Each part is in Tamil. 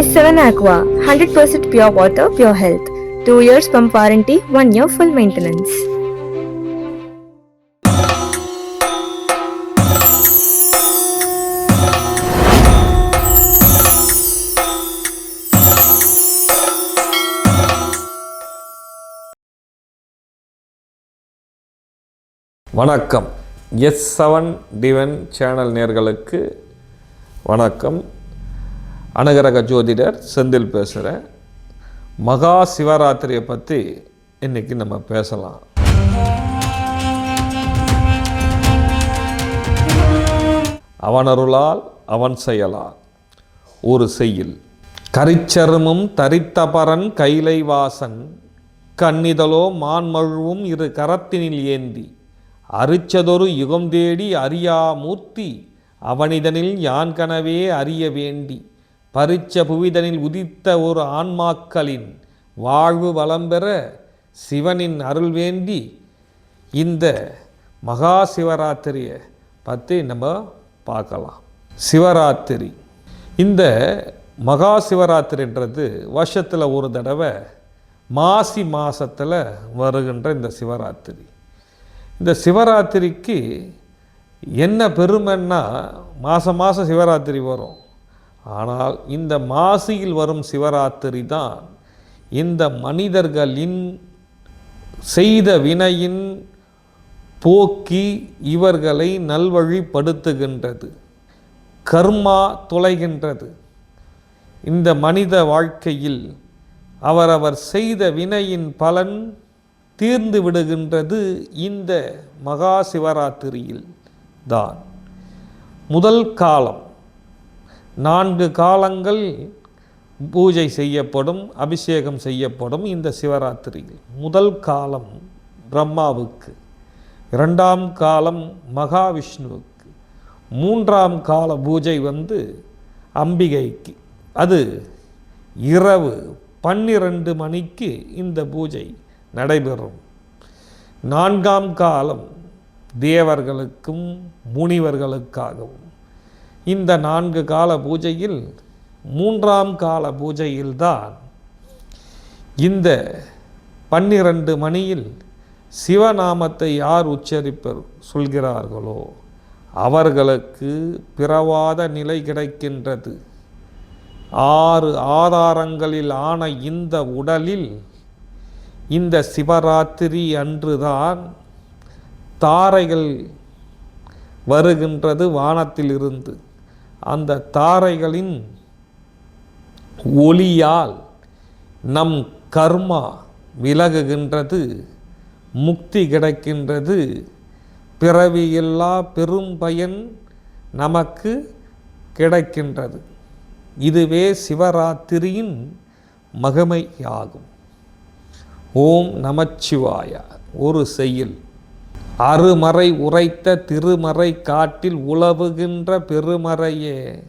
is 7 Aqua, 100% pure water, pure health. 2 years pump warranty, 1 year full maintenance. வணக்கம் எஸ் செவன் டிவன் சேனல் நேர்களுக்கு வணக்கம் அனகரக ஜோதிடர் செந்தில் பேசுகிறேன் மகா சிவராத்திரியை பற்றி இன்னைக்கு நம்ம பேசலாம். அவனருளால் அவன் செயலால். ஒரு செய்யில். கரிச்சருமும் தரித்தபரன் கைலை வாசன் மான்மழுவும் இரு கரத்தினில் ஏந்தி. அரிச்சதொரு யுகம் தேடி அறியா மூர்த்தி அவனிதனில் யான் கனவே அறிய வேண்டி. பரிச்ச புவிதனில் உதித்த ஒரு ஆன்மாக்களின் வாழ்வு வளம் பெற சிவனின் அருள் வேண்டி இந்த மகா சிவராத்திரியை பற்றி நம்ம பார்க்கலாம். சிவராத்திரி. இந்த மகா சிவராத்திரின்றது வருஷத்தில் ஒரு தடவை மாசி மாசத்தில் வருகின்ற இந்த சிவராத்திரி. இந்த சிவராத்திரிக்கு என்ன பெருமைன்னா மாதம் மாதம் சிவராத்திரி வரும். ஆனால் இந்த மாசியில் வரும் சிவராத்திரி தான் இந்த மனிதர்களின் செய்த வினையின் போக்கி இவர்களை நல்வழிப்படுத்துகின்றது. கர்மா தொலைகின்றது. இந்த மனித வாழ்க்கையில் அவரவர் செய்த வினையின் பலன் தீர்ந்து விடுகின்றது இந்த மகா சிவராத்திரியில் தான். முதல் காலம். நான்கு காலங்கள் பூஜை செய்யப்படும் அபிஷேகம் செய்யப்படும் இந்த சிவராத்திரியில். முதல் காலம் பிரம்மாவுக்கு இரண்டாம் காலம் மகாவிஷ்ணுவுக்கு மூன்றாம் கால பூஜை வந்து அம்பிகைக்கு. அது இரவு பன்னிரண்டு மணிக்கு இந்த பூஜை நடைபெறும். நான்காம் காலம் தேவர்களுக்கும் முனிவர்களுக்காகவும் இந்த நான்கு கால பூஜையில் மூன்றாம் கால பூஜையில்தான் இந்த பன்னிரண்டு மணியில் சிவநாமத்தை யார் உச்சரிப்பர் சொல்கிறார்களோ அவர்களுக்கு பிறவாத நிலை கிடைக்கின்றது. ஆறு ஆதாரங்களில் ஆன இந்த உடலில் இந்த சிவராத்திரி அன்றுதான் தாரைகள் வருகின்றது வானத்திலிருந்து. அந்த தாரைகளின் ஒளியால் நம் கர்மா விலகுகின்றது முக்தி கிடைக்கின்றது. பிறவியில்லா பெரும் பயன் நமக்கு கிடைக்கின்றது. இதுவே சிவராத்திரியின் மகிமையாகும். ஓம் நமச்சிவாய. ஒரு செயல். அருமறை உரைத்த திருமறை காட்டில் உலவுகின்ற பெருமறையே.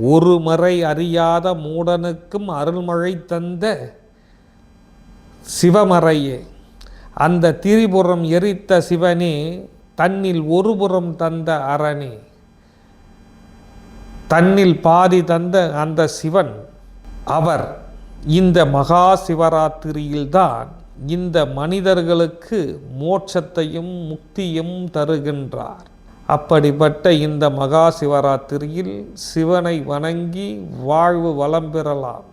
ஒரு மறை அறியாத மூடனுக்கும் அருள்மழை தந்த சிவமறையே. அந்த திரிபுறம் எரித்த சிவனே தன்னில் ஒருபுறம் தந்த அரணே. தன்னில் பாதி தந்த அந்த சிவன் அவர் இந்த மகா சிவராத்திரியில்தான் இந்த மனிதர்களுக்கு மோட்சத்தையும் முக்தியும் தருகின்றார். அப்படிப்பட்ட இந்த மகா சிவராத்திரியில் சிவனை வணங்கி வாழ்வு வளம் பெறலாம்.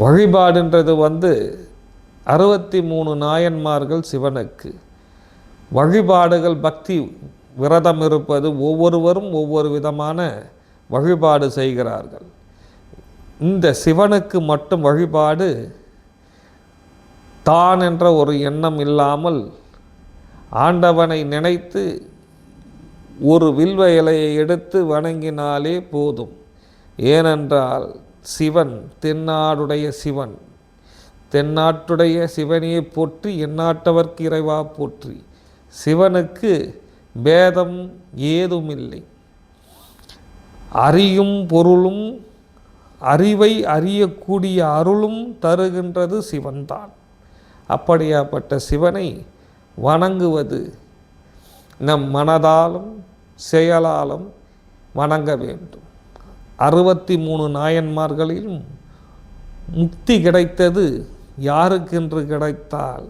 வழிபாடுன்றது வந்து அறுபத்தி மூணு நாயன்மார்கள் சிவனுக்கு. வழிபாடுகள் பக்தி விரதம் இருப்பது ஒவ்வொருவரும் ஒவ்வொரு விதமான வழிபாடு செய்கிறார்கள். இந்த சிவனுக்கு மட்டும் வழிபாடு தான் என்ற ஒரு எண்ணம் இல்லாமல் ஆண்டவனை நினைத்து ஒரு வில்வ இலையை எடுத்து வணங்கினாலே போதும். ஏனென்றால் சிவன் தென்னாடுடைய சிவன். தென்னாட்டுடைய சிவனையே போற்றி எந்நாட்டவர்க்கு இறைவா போற்றி. சிவனுக்கு பேதம் ஏதுமில்லை. அறியும் பொருளும் அறிவை அறியக்கூடிய அருளும் தருகின்றது சிவன்தான். அப்படியாப்பட்ட சிவனை வணங்குவது நம் மனதாலும் செயலாலும் வணங்க வேண்டும். அறுபத்தி மூணு நாயன்மார்களிலும் முக்தி கிடைத்தது யாருக்கென்று கிடைத்தால்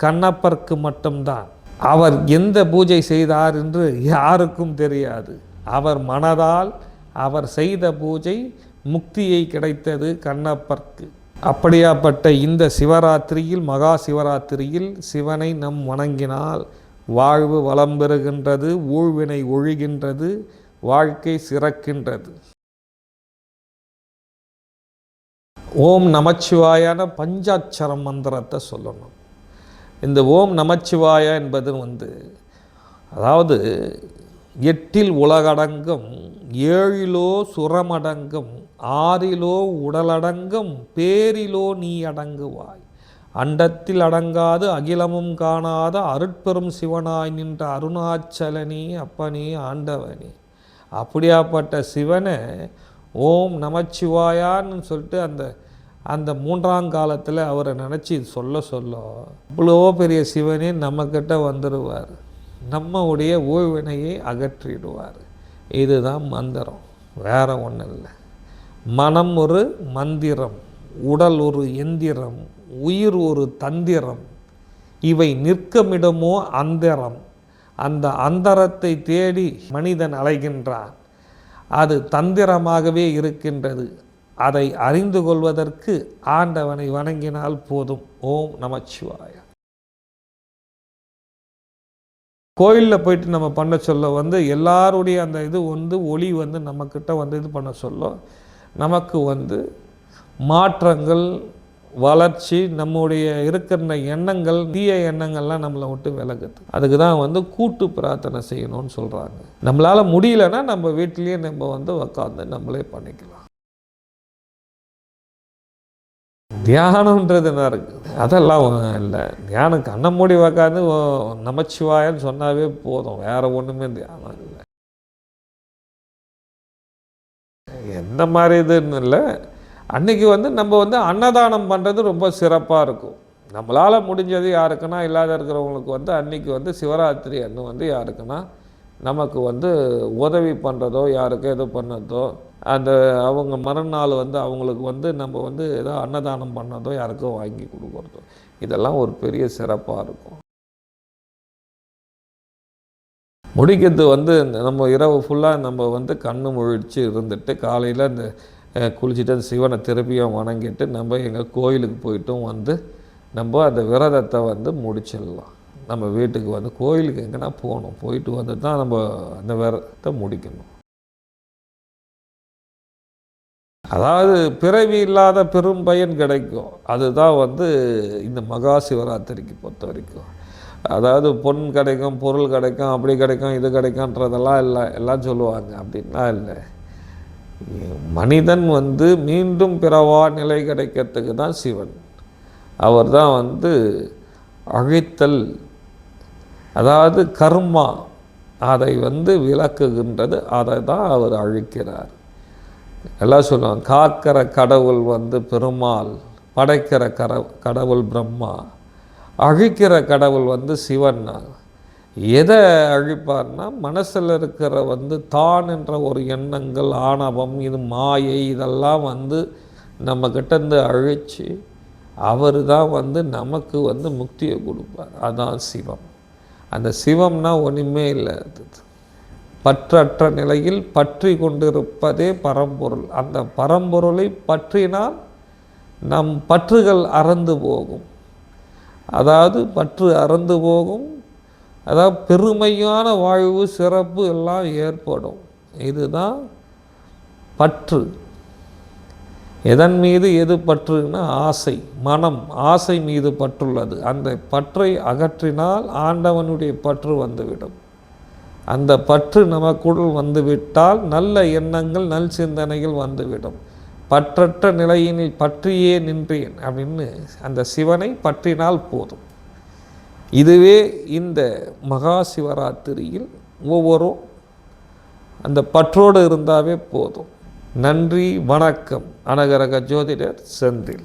கண்ணப்பருக்கு மட்டும்தான். அவர் எந்த பூஜை செய்தார் என்று யாருக்கும் தெரியாது. அவர் மனதால் அவர் செய்த பூஜை முக்தியை கிடைத்தது கண்ணப்பர்க்கு. அப்படியாப்பட்ட இந்த சிவராத்திரியில் மகா சிவராத்திரியில் சிவனை நம் வணங்கினால் வாழ்வு வளம் பெறுகின்றது ஊழ்வினை ஒழிகின்றது வாழ்க்கை சிறக்கின்றது. ஓம் நமச்சிவாயான பஞ்சாட்சரம் மந்திரத்தை சொல்லணும். இந்த ஓம் நமச்சிவாயா என்பது வந்து அதாவது எட்டில் உலகடங்கும் ஏழிலோ சுரமடங்கும் ஆறிலோ உடலடங்கும் பேரிலோ நீ அடங்குவாய். அண்டத்தில் அடங்காது அகிலமும் காணாத அருட்பெரும் சிவனாய் நின்ற அருணாச்சலனே அப்பனே ஆண்டவனே. அப்படியாப்பட்ட சிவனை ஓம் நமச்சிவாயான்னு சொல்லிட்டு அந்த அந்த மூன்றாம் காலத்தில் அவரை நினச்சி சொல்ல சொல்ல இவ்வளோ பெரிய சிவனே நம்மக்கிட்ட வந்துடுவார் நம்முடைய ஓய்வினையை அகற்றிடுவார். இதுதான் மந்திரம். வேற ஒன்றும் இல்லை. மனம் ஒரு மந்திரம் உடல் ஒரு எந்திரம் உயிர் ஒரு தந்திரம். இவை நிற்கமிடமோ அந்தரம். அந்த அந்தரத்தை தேடி மனிதன் அலைகின்றான். அது தந்திரமாகவே இருக்கின்றது. அதை அறிந்து கொள்வதற்கு ஆண்டவனை வணங்கினால் போதும். ஓம் நமச்சிவாயா. கோயிலில் போயிட்டு நம்ம பண்ண சொல்ல வந்து எல்லாருடைய அந்த இது வந்து ஒளி வந்து நம்மக்கிட்ட வந்து இது பண்ண சொல்ல நமக்கு வந்து மாற்றங்கள் வளர்ச்சி நம்முடைய இருக்கிற எண்ணங்கள் தீய எண்ணங்கள்லாம் நம்மளை விட்டு விலகுது. அதுக்கு தான் வந்து கூட்டு பிரார்த்தனை செய்யணும்னு சொல்கிறாங்க நம்மளால் முடியலன்னா நம்ம வீட்டிலேயே நம்ம வந்து உக்காந்து நம்மளே பண்ணிக்கலாம். தியானம்ன்றது என்ன இருக்குது அதெல்லாம் இல்லை. தியானம் கண்ணை மூடி உக்காந்து ஓ- நமச்சிவாயன்னு சொன்னாவே போதும். வேறு ஒன்றுமே தியானம் இல்லை. எந்த மாதிரி இதுன்னு இல்லை. அன்னைக்கு வந்து நம்ம வந்து அன்னதானம் பண்ணுறது ரொம்ப சிறப்பாக இருக்கும். நம்மளால் முடிஞ்சது யாருக்குன்னா இல்லாத இருக்கிறவங்களுக்கு வந்து அன்னைக்கு வந்து சிவராத்திரி அன்று வந்து யாருக்குன்னா நமக்கு வந்து உதவி பண்ணுறதோ யாருக்கோ எது பண்ணதோ அந்த அவங்க மறுநாள் வந்து அவங்களுக்கு வந்து நம்ம வந்து ஏதோ அன்னதானம் பண்ணதோ யாருக்கோ வாங்கி கொடுக்குறதோ. இதெல்லாம் ஒரு பெரிய சிறப்பாக இருக்கும். முடிக்கிறது வந்து இந்த நம்ம இரவு ஃபுல்லாக நம்ம வந்து கண்ணு முழிச்சு இருந்துட்டு காலையில் இந்த குளிச்சுட்டு அந்த சிவனை திருப்பியும் வணங்கிட்டு நம்ம எங்கள் கோயிலுக்கு போயிட்டும் வந்து நம்ம அந்த விரதத்தை வந்து முடிச்சிடலாம். நம்ம வீட்டுக்கு வந்து கோயிலுக்கு எங்கன்னா போகணும். போயிட்டு வந்து தான் நம்ம அந்த விரத்தை முடிக்கணும். அதாவது பிறவி இல்லாத பெரும் பயன் கிடைக்கும். அதுதான் வந்து இந்த மகா சிவராத்திரிக்கு பொறுத்த வரைக்கும். அதாவது பொன் கிடைக்கும் பொருள் கிடைக்கும் அப்படி கிடைக்கும் இது கிடைக்கும்ன்றதெல்லாம் இல்லை. எல்லாம் சொல்லுவாங்க. அப்படின்லாம் இல்லை. மனிதன் வந்து மீண்டும் பிறவா நிலை கிடைக்கிறதுக்கு தான் சிவன். அவர் தான் வந்து அழைத்தல் அதாவது கர்மா அதை வந்து விளக்குகின்றது அதை தான் அவர் அழிக்கிறார். எல்லாம் சொல்லுவாங்க காக்கிற கடவுள் வந்து பெருமாள் படைக்கிற கர கடவுள் பிரம்மா அழிக்கிற கடவுள் வந்து சிவன்னா எதை அழிப்பார்னா மனசில் இருக்கிற வந்து தான் என்ற ஒரு எண்ணங்கள் ஆணவம் இது மாயை இதெல்லாம் வந்து நம்ம கிட்டேருந்து அழித்து அவர் தான் வந்து நமக்கு வந்து முக்தியை கொடுப்பார். அதான் சிவம். அந்த சிவம்னா ஒன்றுமே இல்லை. அது பற்றற்ற நிலையில் பற்றி கொண்டிருப்பதே பரம்பொருள். அந்த பரம்பொருளை பற்றினால் நம் பற்றுகள் அறந்து போகும். அதாவது பற்று அறந்து போகும். அதாவது பெருமையான வாழ்வு சிறப்பு எல்லாம் ஏற்படும். இதுதான் பற்று. எதன் மீது எது பற்றுன்னா ஆசை மனம் ஆசை மீது பற்றுள்ளது. அந்த பற்றை அகற்றினால் ஆண்டவனுடைய பற்று வந்துவிடும். அந்த பற்று நமக்குள் வந்துவிட்டால் நல்ல எண்ணங்கள் நல் சிந்தனைகள் வந்துவிடும். பற்றற்ற நிலையினில் பற்றியே நின்றேன் அப்படின்னு அந்த சிவனை பற்றினால் போதும். இதுவே இந்த மகா சிவராத்திரியில் ஒவ்வொரு அந்த பற்றோடு இருந்தாவே போதும். நன்றி வணக்கம். அனகரக ஜோதிடர் செந்தில்.